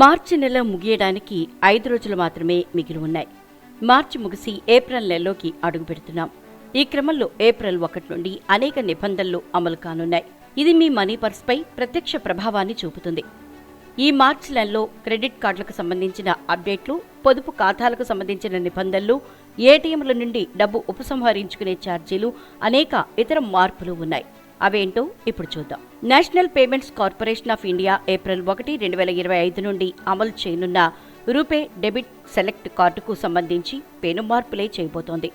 మార్చి నెల ముగియడానికి ఐదు రోజులు మాత్రమే మిగిలి ఉన్నాయి. మార్చి ముగిసి ఏప్రిల్ నెలలోకి అడుగు పెడుతున్నాం. ఈ క్రమంలో ఏప్రిల్ ఒకటి నుండి అనేక నిబంధనలు అమలు కానున్నాయి. ఇది మీ మనీ పర్స్పై ప్రత్యక్ష ప్రభావాన్ని చూపుతుంది. ఈ మార్చి నెలలో క్రెడిట్ కార్డులకు సంబంధించిన అప్డేట్లు పొదుపు ఖాతాలకు సంబంధించిన నిబంధనలు ఏటీఎంల నుండి డబ్బు ఉపసంహరించుకునే ఛార్జీలు అనేక ఇతర మార్పులు ఉన్నాయి. అవేంటో ఇప్పుడు చూద్దాం. National payments corporation of India April ఒకటి రెండు వేల ఇరవై ఐదు నుండి అమలు చేయనున్న రూపే డెబిట్ సెలెక్ట్ కార్డుకు సంబంధించి పెను మార్పులే చేయబోతోంది.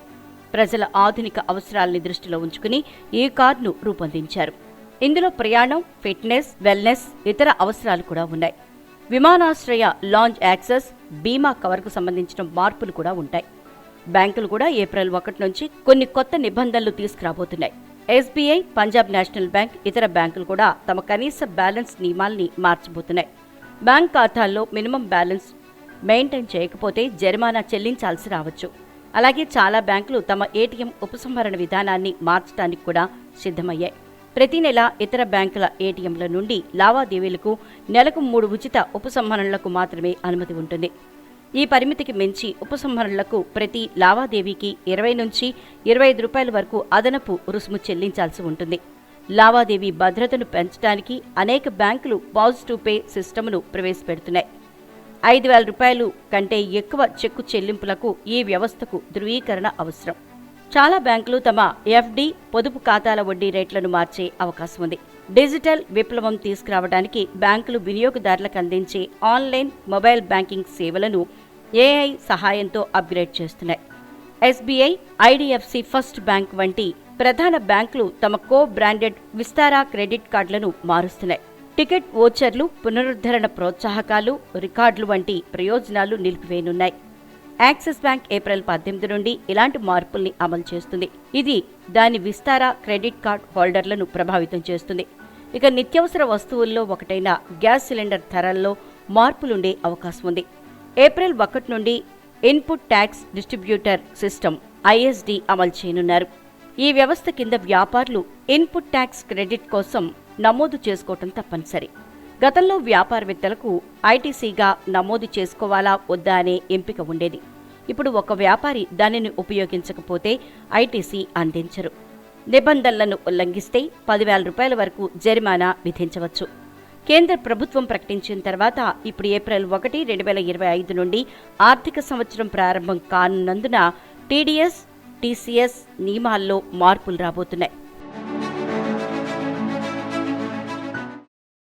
ప్రజల ఆధునిక అవసరాలని దృష్టిలో ఉంచుకుని ఈ కార్డును రూపొందించారు. ఇందులో ప్రయాణం ఫిట్నెస్ వెల్నెస్ ఇతర అవసరాలు కూడా ఉన్నాయి. విమానాశ్రయ లాంచ్ యాక్సెస్ బీమా కవర్కు సంబంధించిన మార్పులు కూడా ఉంటాయి. బ్యాంకులు కూడా ఏప్రిల్ ఒకటి నుంచి కొన్ని కొత్త నిబంధనలు తీసుకురాబోతున్నాయి. ఎస్బీఐ పంజాబ్ నేషనల్ బ్యాంక్ ఇతర బ్యాంకులు కూడా తమ కనీస బ్యాలెన్స్ నియమాల్ని మార్చబోతున్నాయి. బ్యాంక్ ఖాతాల్లో మినిమం బ్యాలెన్స్ మెయింటైన్ చేయకపోతే జరిమానా చెల్లించాల్సి రావచ్చు. అలాగే చాలా బ్యాంకులు తమ ఏటీఎం ఉపసంహరణ విధానాన్ని మార్చడానికి కూడా సిద్ధమయ్యాయి. ప్రతి నెల ఇతర బ్యాంకుల ఏటీఎంల నుండి లావాదేవీలకు నెలకు మూడు ఉచిత ఉపసంహరణలకు మాత్రమే అనుమతి ఉంటుంది. ఈ పరిమితికి మించి ఉపసంహరణలకు ప్రతి లావాదేవీకి ఇరవై నుంచి ఇరవై ఐదు రూపాయల వరకు అదనపు రుసుము చెల్లించాల్సి ఉంటుంది. లావాదేవీ భద్రతను పెంచడానికి అనేక బ్యాంకులు పాజిటివ్ పే సిస్టమ్ను ప్రవేశపెడుతున్నాయి. ఐదు వేల రూపాయలు కంటే ఎక్కువ చెక్కు చెల్లింపులకు ఈ వ్యవస్థకు ధృవీకరణ అవసరం. చాలా బ్యాంకులు తమ ఎఫ్డి పొదుపు ఖాతాల వడ్డీ రేట్లను మార్చే అవకాశం ఉంది డిజిటల్ విప్లవం తీసుకురావడానికి బ్యాంకులు వినియోగదారులకు అందించే ఆన్లైన్ మొబైల్ బ్యాంకింగ్ సేవలను ఏఐ సహాయంతో అప్గ్రేడ్ చేస్తున్నాయి. ఎస్బీఐ ఐడిఎఫ్సి ఫస్ట్ బ్యాంక్ వంటి ప్రధాన బ్యాంకులు తమ కో బ్రాండెడ్ విస్తారా క్రెడిట్ కార్డులను మారుస్తున్నాయి. టికెట్ ఓచర్లు పునరుద్ధరణ ప్రోత్సాహకాలు రికార్డులు వంటి ప్రయోజనాలు నిలిపివేయనున్నాయి. యాక్సిస్ బ్యాంక్ ఏప్రిల్ పద్దెనిమిది నుండి ఇలాంటి మార్పుల్ని అమలు చేస్తుంది. ఇది దాని విస్తారా క్రెడిట్ కార్డ్ హోల్డర్లను ప్రభావితం చేస్తుంది. ఇక నిత్యావసర వస్తువుల్లో ఒకటైన గ్యాస్ సిలిండర్ ధరల్లో మార్పులుండే అవకాశం ఉంది. ఏప్రిల్ ఒకటి నుండి input tax distributor system ISD అమలు చేయనున్నారు. ఈ వ్యవస్థ కింద వ్యాపారులు ఇన్పుట్ ట్యాక్స్ క్రెడిట్ కోసం నమోదు చేసుకోవటం తప్పనిసరి. గతంలో వ్యాపారవేత్తలకు ఐటీసీగా నమోదు చేసుకోవాలా వద్దా అనే ఎంపిక ఉండేది. ఇప్పుడు ఒక వ్యాపారి దానిని ఉపయోగించకపోతే ఐటీసీ అందించరు. నిబంధనలను ఉల్లంఘిస్తే పదివేల రూపాయల వరకు జరిమానా విధించవచ్చు. కేంద్ర ప్రభుత్వం ప్రకటించిన తర్వాత ఇప్పుడు ఏప్రిల్ ఒకటి రెండు వేల ఇరవై ఐదు నుండి ఆర్థిక సంవత్సరం ప్రారంభం కానున్నందున టీడీఎస్ టీసీఎస్ నియమాల్లో మార్పులు రాబోతున్నాయి.